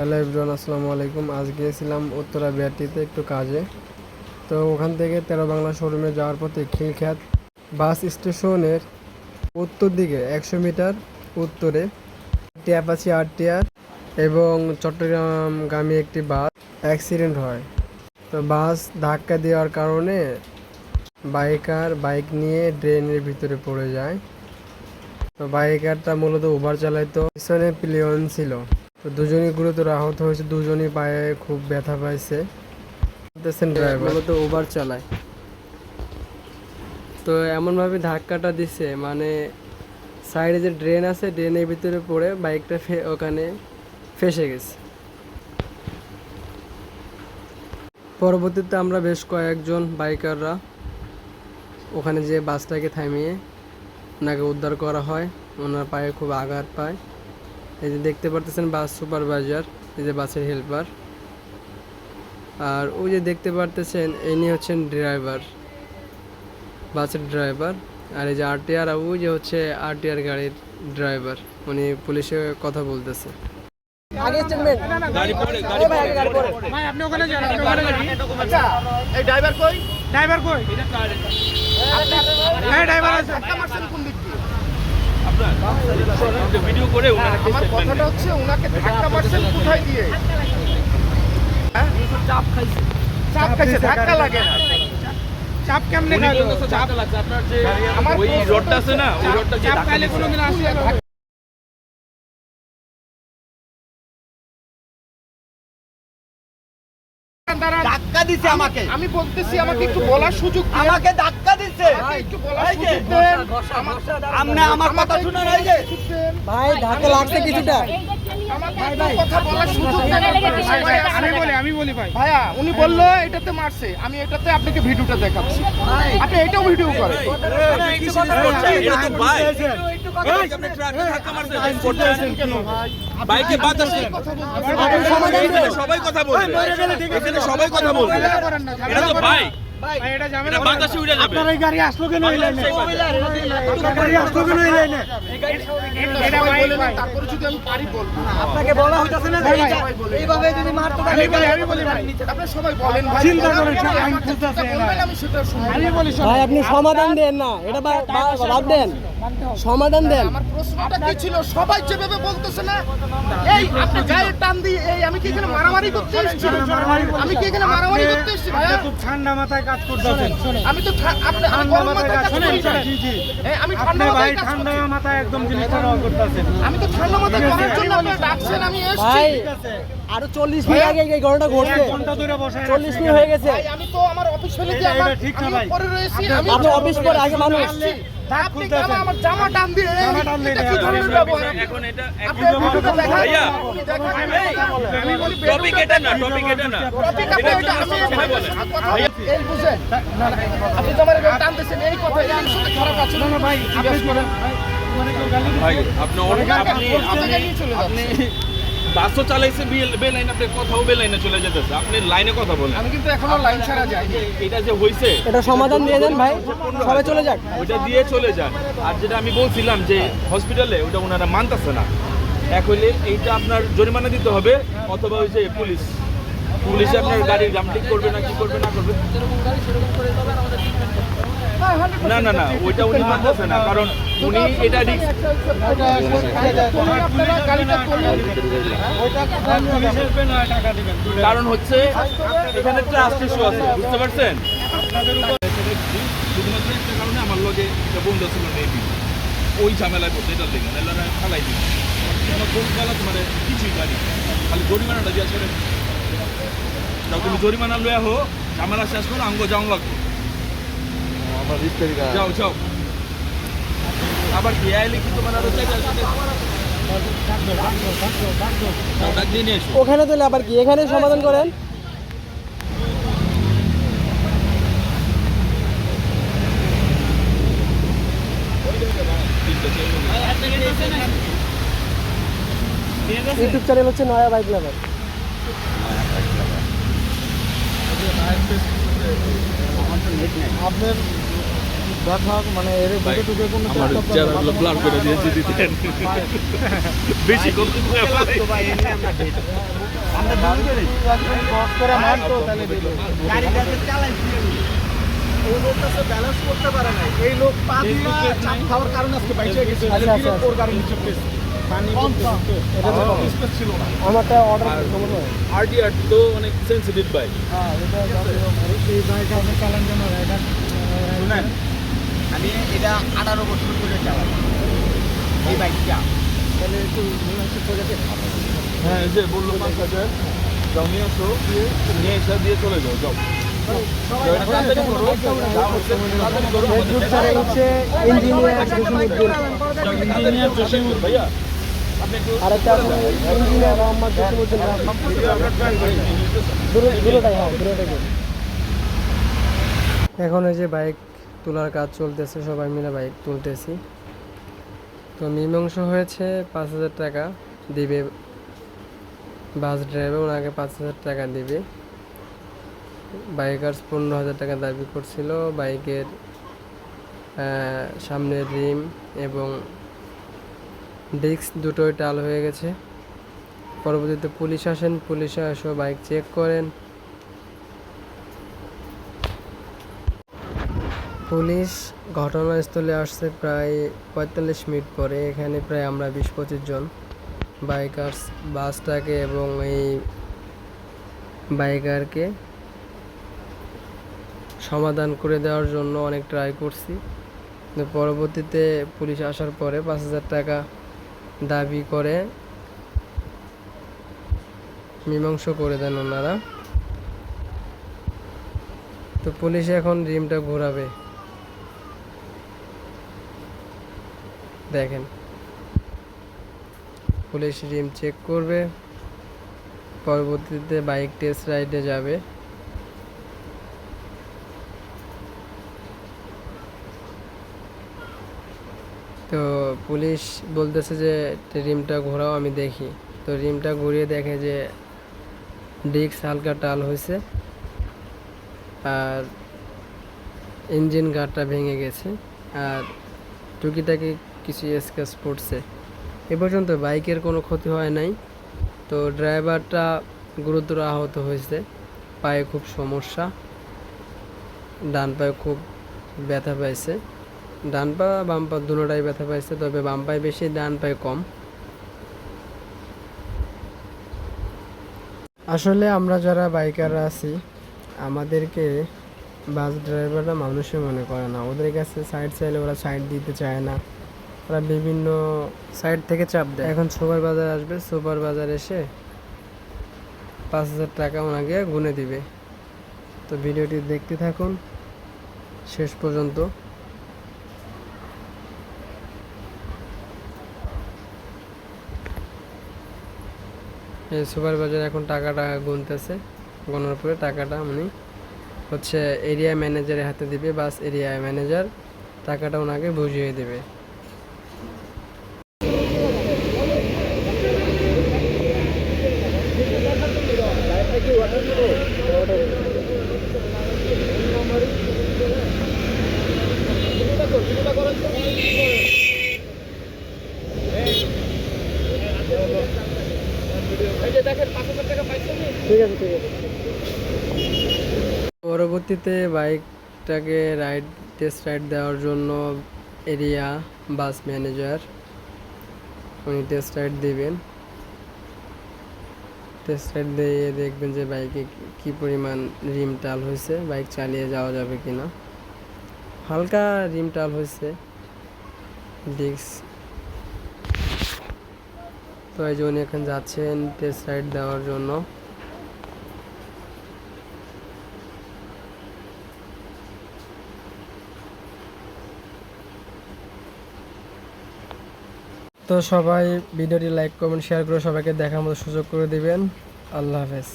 Hello everyone, আসসালামু আলাইকুম। আজ গিয়েছিলাম উত্তরা বিআরটিতে একটু কাজে। তো ওখান থেকে তেরো বাংলা শোরুমে যাওয়ার পথে খিলখ্যাত বাস স্টেশনের উত্তর দিকে একশো মিটার উত্তরে একটি অ্যাপাচি আরটিআর এবং চট্টগ্রামগামী একটি বাস অ্যাক্সিডেন্ট হয়। তো বাস ধাক্কা দেওয়ার কারণে বাইকার বাইক নিয়ে ড্রেনের ভিতরে পড়ে যায়। তো বাইকারটা মূলত উবার চালাইতো, পিছনে প্লেয়ন ছিল। তো দুজনই গুরুতর আহত হয়েছে, দুজনই পায়ে খুব ব্যথা পাইছে। মূলত উবার চালায়। তো এমনভাবে ধাক্কাটা দিছে মানে সাইডে যে ড্রেন আছে, ড্রেনের ভিতরে পড়ে বাইকটা ওখানে ফেসে গেছে। পরবর্তীতে আমরা বেশ কয়েকজন বাইকাররা ওখানে যে বাসটাকে থামিয়ে ওনাকে উদ্ধার করা হয়, ওনার পায়ে খুব আঘাত পায়। এই যে দেখতে পারতেছেন বাস সুপারভাইজার এই যে বাসের হেল্পার। আর ওই যে দেখতে পারতেছেন ইনি হচ্ছেন ড্রাইভার বাসের ড্রাইভার। আর এই যে আরটিআর আর ওই যে হচ্ছে আরটিআর গাড়ির ড্রাইভার উনি পুলিশে কথা বলতেছে। আগে স্টেটমেন্ট ভাই আপনি ওখানে যান আপনি ওখানে যান। আচ্ছা এই ড্রাইভার কই? ড্রাইভার কই? হ্যাঁ ড্রাইভার আছে। কোন ভিডিও করে আমার কথাটা হচ্ছে ওনাকে ধাক্কা মারছেন কোথায় দিয়ে? হ্যাঁ? চাপ খাইছে ধাক্কা লাগে না। চাপ কেমনে খাইলো? বলতেছে লাগছে। আপনার যে ওই রোডটা আছে না ওই রোডটা চাপ খাইলে কোনোদিন আসলে ধাক্কা দিছে আমাকে আমি বলতেছি আমাকে একটু বলার সুযোগ আমাকে ধাক্কা দিছে একটু বলার সুযোগ দেন আপনি আমার কথা শুনেন এই যে ভাই ধাক্কা লাগছে কিছুটা আমি বলি আমি বলি ভাই ভাইয়া উনি বলল এটাতে মারছে আমি এটাতে আপনাকে ভিডিওটা দেখাচ্ছি আপনি এটাও ভিডিও করেন বাইক। আপনি ট্রাকে ধাক্কা মারছেন, করছেন। বাইকে বাতাসে সবাই কথা বলবে এখানে সবাই কথা বলবে এটা তো বাইক ভাই। এটা যাবে এটা না বাতাসে উড়ে যাবে। এই গাড়ি আসলো কেন এই লাইনে? গাড়ি আসলো কেন এই লাইনে? এটা সবাই ভাই বলে নেন, ভাই। তারপরে যদি আমি পারি বলব। আপনাকে বলা হইতাছে না এইভাবে যদি মারতো তাহলে আমি বলি আমি বলি ভাই। আপনি সবাই বলেন ভাই। চিন্তা করেন, আপনি আইন আমাকে খুঁজতেছে যেটা না। বলবেন, আমি সেটা শুনব। আমি বলি শোনো। ভাই আপনি সমাধান দেন না। এটা বাদ দেন। সমাধান দেন। আমার প্রশ্নটা কি ছিল? সবাই যেভাবে বলতেছে না এই আপনি গায়ে টান দিয়ে এই আমি কি এখানে মারামারি করতে এসেছি? আমি কি এখানে মারামারি করতে এসেছি? ভাইয়া খুব ঠান্ডা মাথায় কাজ করতেছেন। আমি তো আপনি আমি গরম মাথায় কাজ করি জি জি এই, আমি ঠান্ডা মাথায় কাজ ঠান্ডা মাথায় একদম জিনিসটা করতেছেন। আমি তো ঠান্ডা মাথায় করার জন্য আপনি ডাকছেন আমি এসেছি। ভাই আরও চল্লিশ মিনিট আগে এই ঘটনাটা ঘটছে। ঘণ্টা চল্লিশ মিনিট হয়ে গেছে। আমি তো আমার অফিস ফেলে এটা- দিয়ে আমার ঠিক না ভাই। পরে রয়েছি আমি আপনি অফিস করে আগে মানুষ আপনি খুলতেছেন। আমার জামা টান দিয়ে জামা টান দিয়ে এখন এটা আপনি ভাইয়া। আমি বলি টপিক এটা না টপিক এটা না। টপিক আপনি এটা আমি বলেন। এই বুঝেন। আপনি তো আমার এবার টানতেছেন এই কথা এই সাথে খারাপ আছে। না ভাই জিজ্ঞেস করেন ভাই আপনি অনেক আপনি আপনি বাসও চালাইছে বে- বে লাইনে আপনি কথাও বে লাইনে চলে যেতেছে। আপনি লাইনে কথা বলেন। আমি কিন্তু এখনও লাইন ছাড়া যাই এটা যে হইছে এটা সমাধান দিয়ে দেন ভাই। সবাই চলে যাক। ওইটা দিয়ে চলে যান। আর যেটা আমি বলছিলাম যে হসপিটালে ওটা ওনারা মানতেছে না। এক হইলে এইটা আপনার জরিমানা দিতে হবে অথবা ওই যে পুলিশ। পুলিশে আপনার গাড়ির জাম ঠিক করবে না কি করবে না করবে। না না না, ওইটা উনি মানতেছে না, কারণ উনি এটা কারণ হচ্ছে এখানে ট্রাস্ট ইস্যু আছে, বুঝতে পারছেন? শুধুমাত্র কারণে আমার লগে ওই ঝামেলায় পড়ছে এটার লেগে আমি ফালাই দিই আমার কোন বেলা তোমার কিছুই পারি খালি জরিমানাটা দিয়ে তুমি জরিমানা লয়ে হো, ঝামেলা শেষ করো, আঙ্গ যাও লাগবে। যাও যাও। আবার তোমার আরও ওখানে তো আবার কি? এখানে সমাধান করেন। ইউটিউব চ্যানেল হচ্ছে নয়া বাইক লাভার আপনার মানে এর কোনো আমার করে দিয়েছি দিতেন বেশি করতে এই লোকটা সে ব্যালেন্স করতে পারে না এই লোক পা খাওয়ার কারণে আজকে বাইচে গেছে। আচ্ছা, আচ্ছা, ওর পড়তেছে এটা তো আমারটা অর্ডার আরটিআর অনেক সেন্সিটিভ বাইক হ্যাঁ এটা এই বাইক আপনি চালান কেন এটা শুনেন আমি এটা আঠারো বছর ধরে চালাই। এই বাইকটা। তাহলে একটু। হ্যাঁ যে বলল পাঁচ হাজার যাও নিয়ে আসো দিয়ে নিয়ে এসে দিয়ে চলে যাও যাও। ইঞ্জিনিয়ার মোহাম্মদ জসিমুদ্দিন দূরে- হ্যাঁ। এখন এই যে বাইক তোলার কাজ চলতেছে, সবাই মিলে বাইক তুলতেছি। তো মীমাংস হয়েছে পাঁচ হাজার টাকা দিবে বাস ড্রাইভার ওনাকে পাঁচ হাজার টাকা দিবে। বাইকার্স পনেরো হাজার টাকা দাবি করছিল, বাইকের সামনের রিম এবং ডিস্ক দুটোই টাল হয়ে গেছে। পরবর্তীতে পুলিশ আসেন, পুলিশে এসে বাইক চেক করেন। পুলিশ ঘটনাস্থলে আসছে প্রায় পঁয়তাল্লিশ মিনিট পরে। এখানে প্রায় আমরা বিশ পঁচিশ জন বাইকার্স বাসটাকে এবং এই বাইকারকে সমাধান করে দেওয়ার জন্য অনেক ট্রাই করছি। পরবর্তীতে পুলিশ আসার পরে পাঁচ হাজার টাকা দাবি করে মীমাংস করে দেন ওনারা। তো পুলিশ এখন রিমটা ঘোরাবে। দেখেন। পুলিশ রিম চেক করবে। পরবর্তীতে বাইক টেস্ট রাইডে যাবে। তো পুলিশ বলতেছে যে রিমটা ঘোরাও, আমি দেখি। তো রিমটা ঘুরিয়ে দেখে যে, ডিস্ক হালকা টাল হয়েছে। আর ইঞ্জিন গার্ডটা ভেঙে গেছে। আর টুকিটাকি কিছু স্কেচ পড়ছে। এ পর্যন্ত বাইকের কোনো ক্ষতি হয় নাই। তো ড্রাইভারটা গুরুতর আহত হয়েছে। পায়ে খুব সমস্যা। ডান পায়ে খুব ব্যথা পাইছে। ডান পা, বাম পা দুটোটাই ব্যথা পাইছে, তবে বাম পায়ে বেশি, ডান পায়ে কম। আসলে আমরা যারা বাইকাররা আছি, আমাদেরকে বাস ড্রাইভাররা মানুষে মনে করে না। ওদের কাছে সাইড চাইলে ওরা সাইড দিতে চায় না। ওরা বিভিন্ন সাইড থেকে চাপ দেয়। এখন সুপার বাজার আসবে সুপার বাজার এসে পাঁচ হাজার টাকা ওনাকে গুনে দিবে। তো ভিডিওটি দেখতে থাকুন, শেষ পর্যন্ত। এই সুপার বাজার এখন টাকাটা গুনতেছে, গোনার পরে টাকাটা উনি হচ্ছে এরিয়া ম্যানেজারের হাতে দিবে, বাস এরিয়া ম্যানেজার টাকাটা ওনাকে বুঝিয়ে দেবে। পরবর্তীতে বাইকটাকে রাইড টেস্ট রাইড দেওয়ার জন্য এরিয়া বাস ম্যানেজার উনি টেস্ট রাইড দিবেন। টেস্ট রাইড দিয়ে দেখবেন যে বাইকে কি পরিমাণ রিম টাল হয়েছে, বাইক চালিয়ে যাওয়া যাবে কি না হালকা রিম টাল হয়েছে, ডিস্ক। তো এই জন্য এখন যাচ্ছেন টেস্ট রাইড দেওয়ার জন্য। তো সবাই ভিডিওটি লাইক, কমেন্ট শেয়ার করে সবাইকে দেখার মতো সুযোগ করে দিবেন। আল্লাহ হাফেজ।